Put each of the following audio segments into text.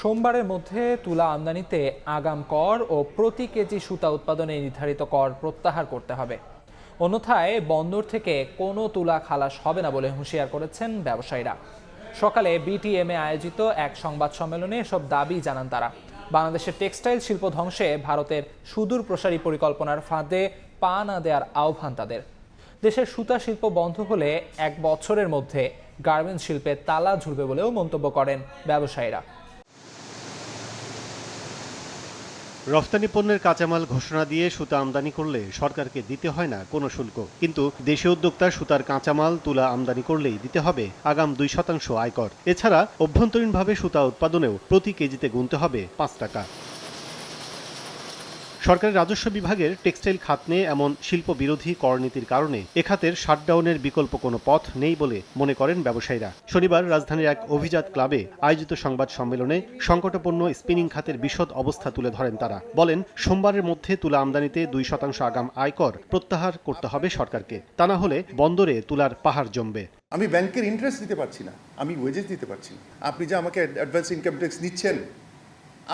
সোমবারের মধ্যে তুলা আমদানিতে আগাম কর ও প্রতি কেজি সুতা উৎপাদনে নির্ধারিত কর প্রত্যাহার করতে হবে। অন্যথায় বন্দর থেকে কোনো তুলা খালাস হবে না বলে হুঁশিয়ার করেছেন ব্যবসায়ীরা। সকালে বিটিএমএ আয়োজিত এক সংবাদ সম্মেলনে এসব দাবি জানান তারা। বাংলাদেশের টেক্সটাইল শিল্প ধ্বংসে ভারতের সুদূর প্রসারী পরিকল্পনার ফাঁদে পা না দেওয়ার আহ্বান তাদের। দেশের সুতা শিল্প বন্ধ হলে এক বছরের মধ্যে গার্মেন্টস শিল্পে তালা ঝুলবে বলেও মন্তব্য করেন ব্যবসায়ীরা। রফতানি পণ্যের কাঁচামাল ঘোষণা দিয়ে সুতা আমদানি করলে সরকারকে দিতে হয় না কোনো শুল্ক। কিন্তু দেশে উদ্যোক্তা সুতার কাঁচামাল তুলা আমদানি করলেই দিতে হবে আগাম দুই শতাংশ আয়কর। এছাড়া অভ্যন্তরীণভাবে সুতা উৎপাদনেও প্রতি কেজিতে গুনতে হবে পাঁচ টাকা। সরকারের রাজস্ব বিভাগের টেক্সটাইল খাত নিয়ে এমন শিল্প বিরোধী করনীতির কারণে এ খাতের শাটডাউনের বিকল্প কোনো পথ নেই বলে মনে করেন ব্যবসায়ীরা। শনিবার রাজধানীর এক অভিজাত ক্লাবে আয়োজিত সংবাদ সম্মেলনে সংকটপূর্ণ স্পিনিং খাতের বিশদ অবস্থা তুলে ধরেন তারা। বলেন, সোমবারের মধ্যে তুলা আমদানিতে দুই শতাংশ আগাম আয়কর প্রত্যাহার করতে হবে সরকারকে। তা না হলে বন্দরে তুলার পাহাড় জমবে। আমি ব্যাংকের ইন্টারেস্ট দিতে পারছি না। আমি ওয়েজেস দিতে পারছি না। আপনি যে আমাকে অ্যাডভান্স ইনকাম ট্যাক্স নিচ্ছেন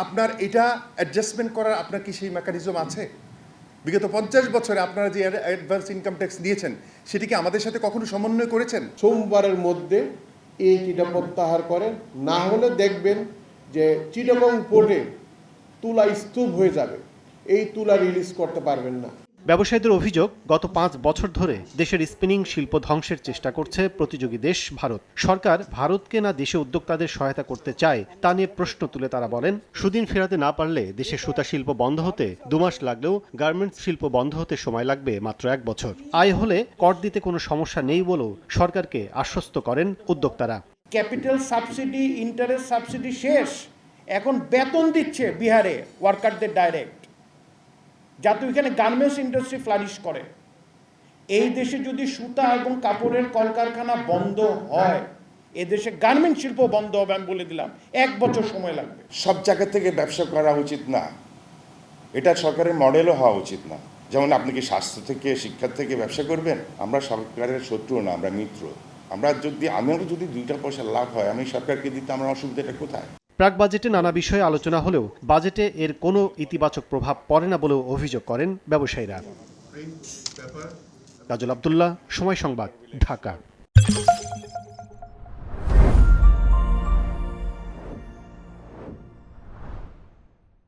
আপনার এটা অ্যাডজাস্টমেন্ট করার আপনার কি সেই মেকানিজম আছে? বিগত পঞ্চাশ বছরে আপনারা যে অ্যাডভান্স ইনকাম ট্যাক্স দিয়েছেন, সেটি কি আমাদের সাথে কখনো সমন্বয় করেছেন? সোমবারের মধ্যে এই চিটা প্রত্যাহার করেন, না হলে দেখবেন যে চিটাগং পোর্টে তুলা স্তূপ হয়ে যাবে। এই তুলা রিলিজ করতে পারবেন না। ব্যবসায়ীদের অভিযোগ, গত পাঁচ বছর ধরে দেশের স্পিনিং শিল্প ধ্বংসের চেষ্টা করছে প্রতিযোগী দেশ ভারত। সরকার ভারতকে না দেশে উদ্যোক্তাদের সহায়তা করতে চায়, তা নিয়ে প্রশ্ন তুলে তারা বলেন, সুদিন ফেরাতে না পারলে দেশে সুতা শিল্প বন্ধ হতে দুমাস লাগলেও গার্মেন্টস শিল্প বন্ধ হতে সময় লাগবে মাত্র এক বছর। আয় হলে কর দিতে কোনো সমস্যা নেই বলেও সরকারকে আশ্বস্ত করেন উদ্যোক্তারা। ক্যাপিটাল সাবসিডি, ইন্টারেস্ট সাবসিডি শেষ, এখন বেতন দিচ্ছে বিহারে ওয়ার্কারদের ডাইরেক্ট। যাতে ওইখানে গার্মেন্টস ইন্ডাস্ট্রি ফ্লারিশ করে। এই দেশে যদি সুতা এবং কাপড়ের কলকারখানা বন্ধ হয় এ দেশে গার্মেন্ট শিল্প বন্ধ হবে আমি বলে দিলাম। এক বছর সময় লাগবে। সব জায়গা থেকে ব্যবসা করা উচিত না। এটা সরকারের মডেলও হওয়া উচিত না। যেমন আপনি কি স্বাস্থ্য থেকে শিক্ষা থেকে ব্যবসা করবেন? আমরা সরকারের শত্রু না, আমরা মিত্র। আমরা যদি আমারও যদি দুইটা পয়সা লাভ হয়, আমি সরকারকে দিতে আমার অসুবিধাটা কোথায়? প্রাক বাজেটে নানা বিষয়ে আলোচনা হলেও বাজেটে এর কোনো ইতিবাচক প্রভাব পড়ে না বলেও অভিযোগ করেন ব্যবসায়ীরা। কাজল আবদুল্লাহ সময় সংবাদ ঢাকা।